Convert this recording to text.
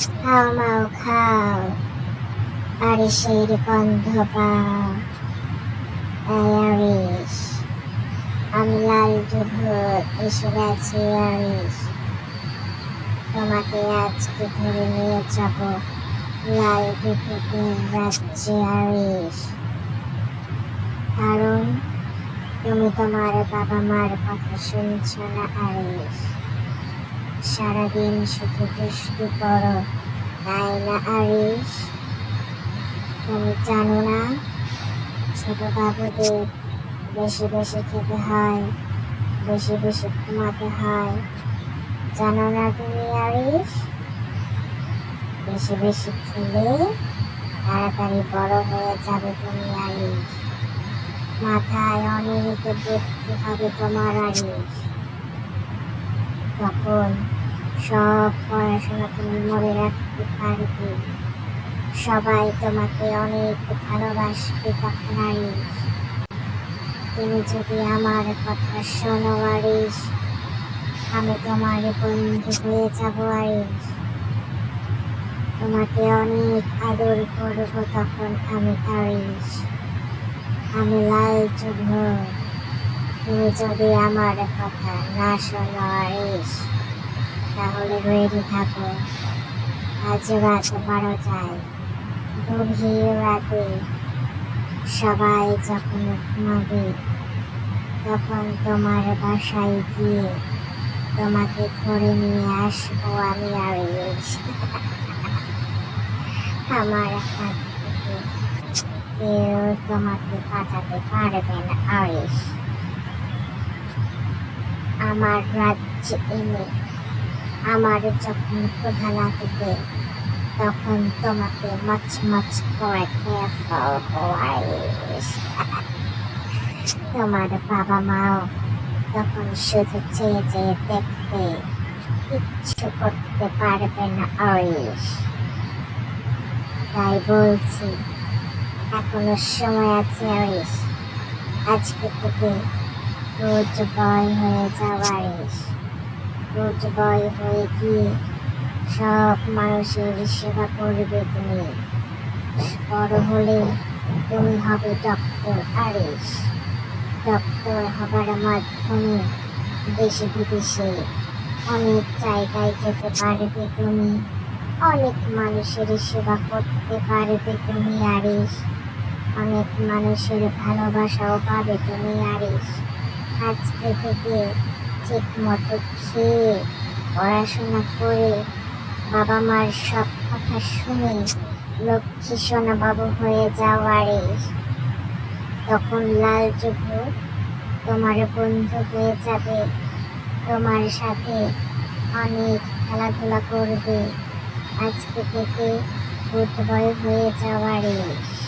খাও মাও খাও আরিসের গন্ধ পাও। আমি লাল ভূত এসে গেছি আরিস। তোমাকে আজকে ধরে নিয়ে যাব লাল ভূতের রাজ্যে আরিস। কারণ তুমি তোমার বাবা মার কথা শুনছ না আরিস। সারাদিন শুধু দুষ্টু করো তাই না আরিস তুমি জানো না, ছোট বাবুদের বেশি বেশি খেতে হয়, বেশি বেশি ঘুমাতে হয়। জানো না তুমি আরিস বেশি বেশি খেলে তাড়াতাড়ি বড় হয়ে যাবে তুমি আরিস মাথায় অনেক বুদ্ধি হবে তোমার আরিস তখন সব পড়াশোনা তুমি মনে রাখতে পারবে। সবাই তোমাকে অনেক ভালোবাসবে তখন আরিস তুমি যদি আমার কথা শোনো আরিস আমি তোমার বন্ধু হয়ে যাব আরিস তোমাকে অনেক আদর করব তখন আমি আরিস আমি লাল তুমি যদি আমার কথা না শোনো আরিস তাহলে রেডি থাকো। আজ রাত বারোটায় গভীর রাতে সবাই যখন ঘুমাবে, তখন তোমার বাসায় গিয়ে তোমাকে ধরে নিয়ে আসব আমি আরিস আমার হাত থেকে কেউ তোমাকে বাঁচাতে পারবে না আরিস আমার রাজ্যে এনে আমার যখন ক্ষুধা লাগবে, তখন তোমাকে মাছ মাছ করে খেয়ে তোমার বাবা মাও তখন শুধু চেয়ে চেয়ে দেখতে কিচ্ছু করতে পারবে না আরিস তাই বলছি, এখনও সময় আছে আরিস আজকে থেকে রোজ বয় হয়ে যাও আরিস রোজ বয় হয়ে গিয়ে সব মানুষের সেবা করবে তুমি বড় হলে তুমি হবে ডক্টর আরিস ডক্টর হবার মাধ্যমে দেশে বিদেশে অনেক জায়গায় যেতে পারবে তুমি অনেক মানুষের সেবা করতে পারবে তুমি আরিস অনেক মানুষের ভালোবাসাও পাবে তুমি আরিস। আজকে থেকে ঠিক মতো খেয়ে পড়াশোনা করে বাবা মার সব কথা শুনে লক্ষ্মী সোনা বাবু হয়ে যাওয়ারে তখন লাল যুগ তোমার বন্ধু হয়ে যাবে, তোমার সাথে অনেক খেলাধুলা করবে। আজকে থেকে বয় হয়ে যাও আরিস